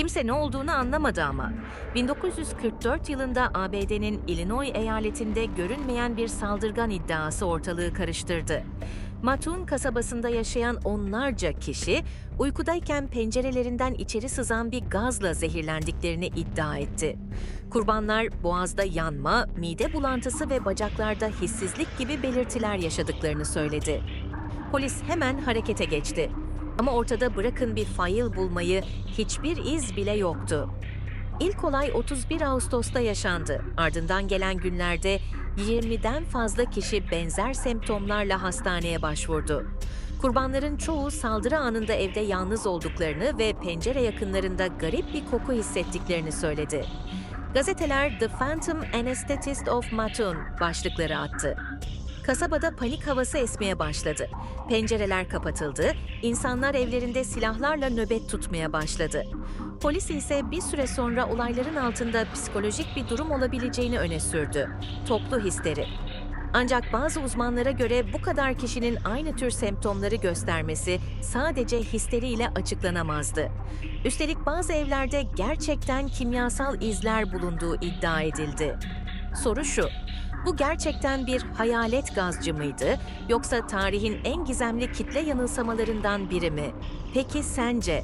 Kimse ne olduğunu anlamadı ama. 1944 yılında ABD'nin Illinois eyaletinde görünmeyen bir saldırgan iddiası ortalığı karıştırdı. Matun kasabasında yaşayan onlarca kişi uykudayken pencerelerinden içeri sızan bir gazla zehirlendiklerini iddia etti. Kurbanlar boğazda yanma, mide bulantısı ve bacaklarda hissizlik gibi belirtiler yaşadıklarını söyledi. Polis hemen harekete geçti. Ama ortada bırakın bir fail bulmayı hiçbir iz bile yoktu. İlk olay 31 Ağustos'ta yaşandı. Ardından gelen günlerde 20'den fazla kişi benzer semptomlarla hastaneye başvurdu. Kurbanların çoğu saldırı anında evde yalnız olduklarını ve pencere yakınlarında garip bir koku hissettiklerini söyledi. Gazeteler The Phantom Anesthetist of Matun başlıkları attı. Kasabada panik havası esmeye başladı. Pencereler kapatıldı, insanlar evlerinde silahlarla nöbet tutmaya başladı. Polis ise bir süre sonra olayların altında psikolojik bir durum olabileceğini öne sürdü. Toplu histeri. Ancak bazı uzmanlara göre bu kadar kişinin aynı tür semptomları göstermesi sadece histeriyle açıklanamazdı. Üstelik bazı evlerde gerçekten kimyasal izler bulunduğu iddia edildi. Soru şu, bu gerçekten bir hayalet gazcı mıydı yoksa tarihin en gizemli kitle yanılsamalarından biri mi? Peki sence